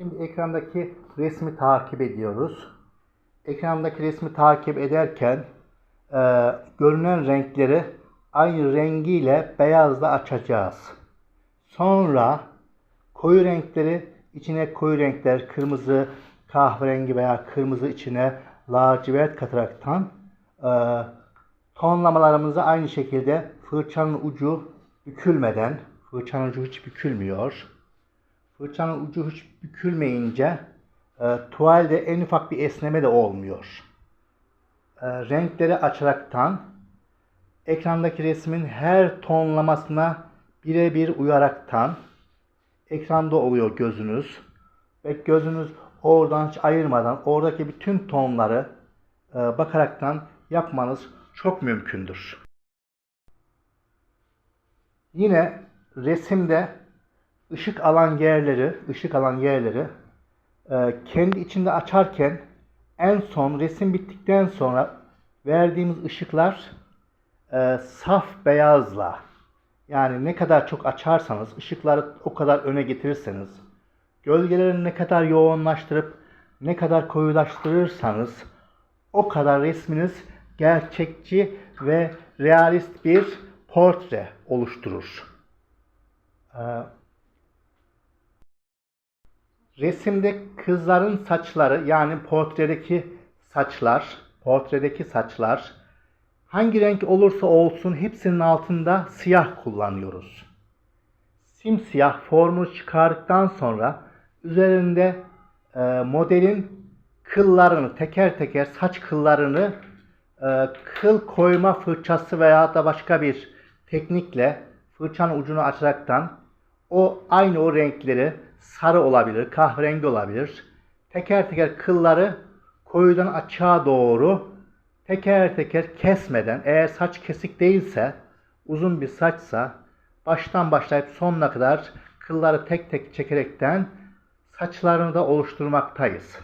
Şimdi ekrandaki resmi takip ediyoruz. Ekrandaki resmi takip ederken e, görünen renkleri aynı rengiyle beyazla açacağız. Sonra koyu renkleri içine koyu renkler kırmızı, kahverengi veya kırmızı içine lacivert kataraktan e, tonlamalarımızı aynı şekilde fırçanın ucu bükülmeden, fırçanın ucu hiç bükülmüyor. Fırçanın ucu hiç bükülmeyince e, tuvalde en ufak bir esneme de olmuyor. E, renkleri açaraktan ekrandaki resmin her tonlamasına birebir uyaraktan ekranda oluyor gözünüz ve gözünüz oradan hiç ayırmadan oradaki bütün tonları e, bakaraktan yapmanız çok mümkündür. Yine resimde ışık alan yerleri, ışık alan yerleri e, kendi içinde açarken en son resim bittikten sonra verdiğimiz ışıklar e, saf beyazla yani ne kadar çok açarsanız, ışıkları o kadar öne getirirseniz, gölgeleri ne kadar yoğunlaştırıp ne kadar koyulaştırırsanız o kadar resminiz gerçekçi ve realist bir portre oluşturur. Ee, resimde kızların saçları yani portredeki saçlar, portredeki saçlar hangi renk olursa olsun hepsinin altında siyah kullanıyoruz. Simsiyah formu çıkardıktan sonra üzerinde e, modelin kıllarını teker teker saç kıllarını e, kıl koyma fırçası veya da başka bir teknikle fırçanın ucunu açaraktan o aynı o renkleri sarı olabilir, kahverengi olabilir. Teker teker kılları koyudan açığa doğru teker teker kesmeden eğer saç kesik değilse uzun bir saçsa baştan başlayıp sonuna kadar kılları tek tek çekerekten saçlarını da oluşturmaktayız.